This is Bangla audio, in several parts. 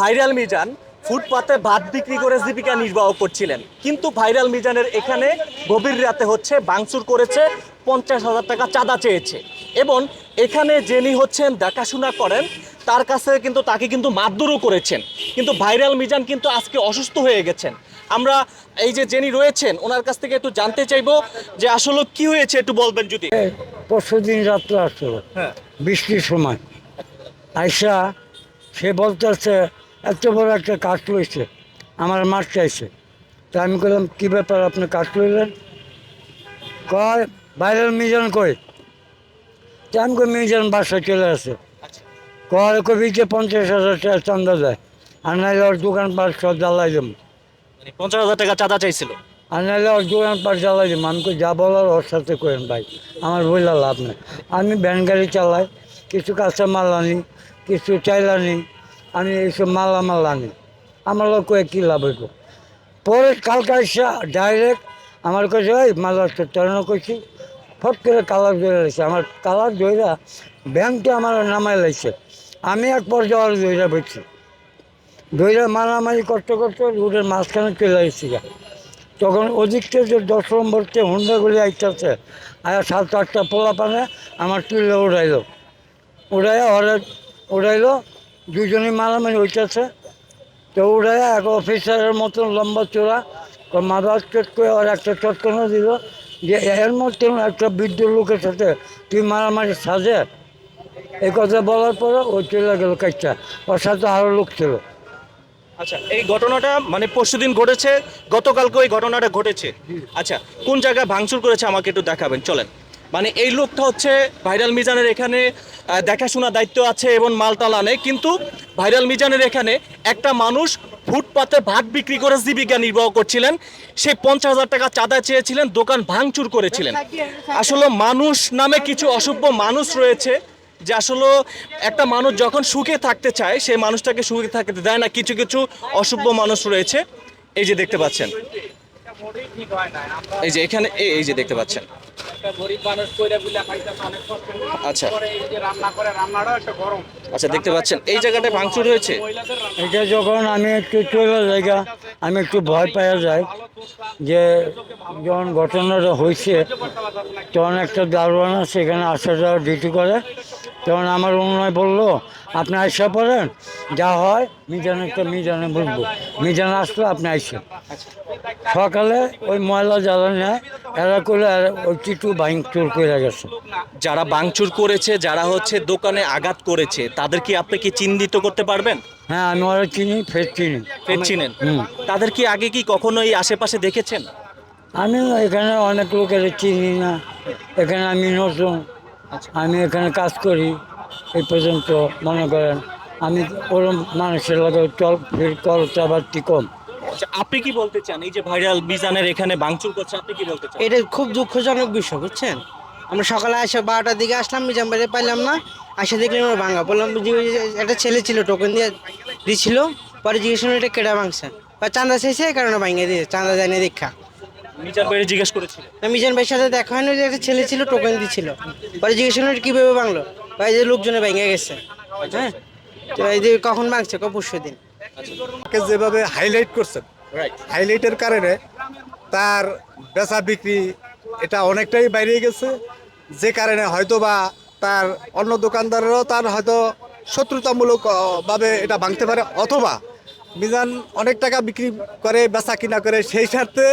ভাইরাল মিজান ফুটপাতে ভাত বিক্রি করে জীবিকা নির্বাহ করছিলেন। কিন্তু ভাইরাল মিজানের এখানে গভীর রাতে হচ্ছে বাংচুর করেছে পঞ্চাশ হাজার টাকা চাঁদা চেয়েছে। এবং এখানে যিনি হচ্ছেন দেখাশোনা করেন তার কাছে কিন্তু তাকে কিন্তু মারধরও করেছেন। কিন্তু ভাইরাল মিজান কিন্তু আজকে অসুস্থ হয়ে গেছেন। আমরা এই যে যিনি রয়েছেন ওনার কাছ থেকে একটু জানতে চাইব যে আসলে কি হয়েছে একটু বলবেন যদি। পরশু দিন রাত্রে আসলো হ্যাঁ। বৃষ্টির সময়। আইসা সে বলতেছে এত বড় একটা কাজ লইছে আমার মাঠ চাইছে। তা আমি বললাম কী ব্যাপার আপনি কাজ লইলেন কয় বাইরের মিজান কই? তা আমি কই মিজান বাসায় চলে আসে। আচ্ছা। কয় কবি যে পঞ্চাশ হাজার টাকা চান্দা দেয় আর নাইলে ওর দোকানপাট সব জ্বালাই দেবো। মানে পঞ্চাশ হাজার টাকা চাঁদা চাইছিল? আর নাহলে ওর দোকানপাট জ্বালাই দেবো। আমি কই যা বলার ওর সাথে করেন ভাই আমার বইলা লাভ নেই। আমি ভ্যান গাড়ি চালাই কিছু কাঁচা মাল আনি কিছু চাইল আনি আমি এইসব মালামাল আনি। আমার লোক কী লাভ হইব? পরে কালকে এসে ডাইরেক্ট আমার কাছে ওই মালার চালানো করছি ফট করে কালার ধরে লাগছে আমার কালার ধইরা ব্যাংকটা আমার নামাই লাগছে আমি এক পর্যায়ে আর ধইরা বলছি ধইরা মারামারি করতে করতে রোডের মাঝখানে চলে আসছি। তখন ওদিকটা যে দশ নম্বরতে হুন্ডাগুলি আইতেছে, আর সাত আটটা পোলা পানে আমার তুলে উড়াইলো। উড়াইয়া ওরা উড়াইলো দুজনই মারামারি হইতেছে। তো ওরা এক অফিসারের মতন লম্বা চোরা মাদার চট করে ওর একটা চটকানো দিল যে এর মধ্যে একটা বৃদ্ধ লোকের সাথে তুই মারামারি সাজে। এই কথা বলার পরে ও চলে গেল কাজটা ওর সাথে আরও লোক ছিল। আচ্ছা এই ঘটনাটা মানে পরশুদিন ঘটেছে গতকালকে ওই ঘটনাটা ঘটেছে। আচ্ছা কোন জায়গায় ভাঙচুর করেছে আমাকে একটু দেখাবেন চলেন। মানে এই লোকটা হচ্ছে ভাইরাল মিজানের এখানে আহ, দেখাশোনা দায়িত্ব আছে এবং মালটাল আনে। কিন্তু ভাইরাল মিজানের এখানে একটা মানুষ ফুটপাতে ভাত বিক্রি করে জীবিকা নির্বাহ করছিলেন। সে পঞ্চাশ হাজার টাকা চাঁদা চেয়েছিলেন দোকান ভাঙচুর করেছিলেন। আসলে মানুষ নামে কিছু অসভ্য মানুষ রয়েছে যে আসলে একটা মানুষ যখন সুখে থাকতে চায় সেই মানুষটাকে সুখে থাকতে দেয় না। কিছু কিছু অসভ্য মানুষ রয়েছে। এই যে দেখতে পাচ্ছেন। এই যে এখানে, এই- যে দেখতে পাচ্ছেন। আচ্ছা। আচ্ছা দেখতে পাচ্ছেন। এই জায়গাটা ভাঙচুর হয়েছে? এটা যখন আমি একটু চলে জায়গা আমি একটু ভয় পাওয়া যায় যে যখন ঘটনাটা হয়েছে, তখন একটা দারোয়ান সেখানে আসা যাওয়া ডিউটি করে। তখন আমার অনুনয় বলল আপনি আইসা পড়েন যা হয় মিজান তো মিজানে বুঝব মিজান আসলে আপনি আইসেন। সকালে ওই ময়লা জ্বালা নেয় এরা করে ওই চিটু ভাঙচুর করে গেছে। যারা ভাঙচুর করেছে যারা হচ্ছে দোকানে আঘাত করেছে তাদের কি আপনি কি চিহ্নিত করতে পারবেন? হ্যাঁ আমি ওরা চিনি ফের চিনি। ফের চিনেন। তাদের কি আগে কি কখনো এই আশেপাশে দেখেছেন? আমি এখানে অনেক লোকের চিনি না। এখানে আমি নতুন। আমি এখানে কাজ করি এই পর্যন্ত মনে করেন। আমি ওরম মানুষের লগে চল ফির চলচাবারটি কম। আচ্ছা, আপনি কি বলতে চান? এই যে ভাইরাল বিজানের এখানে ভাঙচুর করছে আপনি কি বলতে চান? এটা খুব দুঃখজনক বিষয় বুঝছেন? আমরা সকালে আসে বারোটার দিকে আসলাম নিজাম বাড়ি পাইলাম না। আসে দেখলাম আমরা ভাঙা। বললাম যে একটা ছেলে ছিল টোকেন দিয়ে দিছিল। পরে জিজ্ঞেস এটা কেটে ভাঙছে? বা চাঁদা চাইছে এই কারণে ভাঙিয়ে দিয়েছে চাঁদা দেয়নি দেখা মিজান ভাই জিজ্ঞেস করেছিলেন না, মিজান ভাইয়ের সাথে দেখা হয়নি যে একটা ছেলে ছিল টোকেন দিছিল। পরে জিজ্ঞেস করলাম কীভাবে ভাঙলো? ভাই যে লোকজনে ভেঙে গেছে। হ্যাঁ? তো এই যে কখন ভাঙছে ক পরশু দিন। কে যেভাবে হাইলাইট করছেন হাইলাইটের কারণে তার বেচা বিক্রি এটা অনেকটাই বাইরে গেছে। যে কারণে হয়তো বা তার অন্য দোকানদারেরও তার হয়তো শত্রুতামূলক আহ, ভাবে এটা ভাঙতে পারে অথবা মিজান অনেক টাকা বিক্রি করে, বেচা কিনা করে, সেই স্বার্থে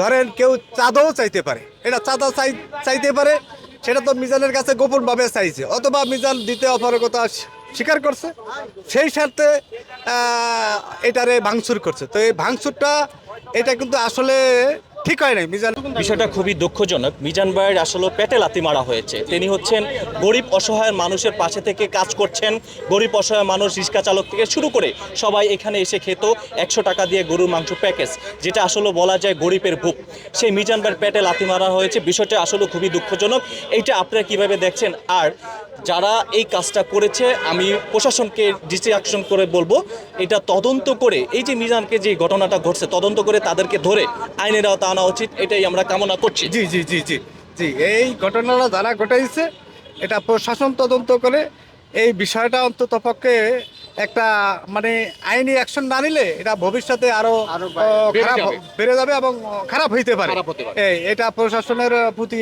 ধরেন কেউ চাঁদাও চাইতে পারে। এটা চাঁদা চাই, চাইতে পারে, সেটা তো মিজানের কাছে গোপনভাবে চাইছে। অথবা মিজান দিতে অপারগতা স্বীকার করছে, সেই স্বার্থে এটারে ভাঙচুর করছে। তো এই ভাঙচুরটা, এটা কিন্তু আসলে ঠিক হয় নাই, মিজান? বিষয়টা খুবই দুঃখজনক। মিজান ভাইয়ের আসলে পেটে লাথি মারা হয়েছে। তিনি হচ্ছেন গরিব, অসহায় মানুষের পাশে থেকে কাজ করছেন। গরিব, অসহায় মানুষ, রিক্সা চালক থেকে শুরু করে সবাই এখানে এসে খেত। একশো টাকা দিয়ে গরুর মাংস প্যাকেজ, যেটা আসলে বলা যায় গরিবের ভুক সেই মিজান ভাইয়ের পেটে লাথি মারা হয়েছে। বিষয়টা আসলে খুবই দুঃখজনক। এইটা আপনারা কীভাবে দেখছেন? আর যারা এই কাজটা করেছে, আমি প্রশাসনকে ডিস্ট্রাকশন করে বলব, এটা তদন্ত করে, এই যে মিজানকে যে ঘটনাটা ঘটছে, তদন্ত করে তাদেরকে ধরে আইনের আওতা আনা উচিত এটাই আমরা কামনা করছি। জি জি জি জি জি এই ঘটনাটা যারা ঘটাইছে এটা প্রশাসন তদন্ত করে এই বিষয়টা অন্তত পক্ষে একটা মানে আইনি অ্যাকশন না নিলে এটা ভবিষ্যতে আরও খারাপ বেড়ে যাবে এবং খারাপ হইতে পারে। খারাপ হতে পারে। এই এটা প্রশাসনের প্রতি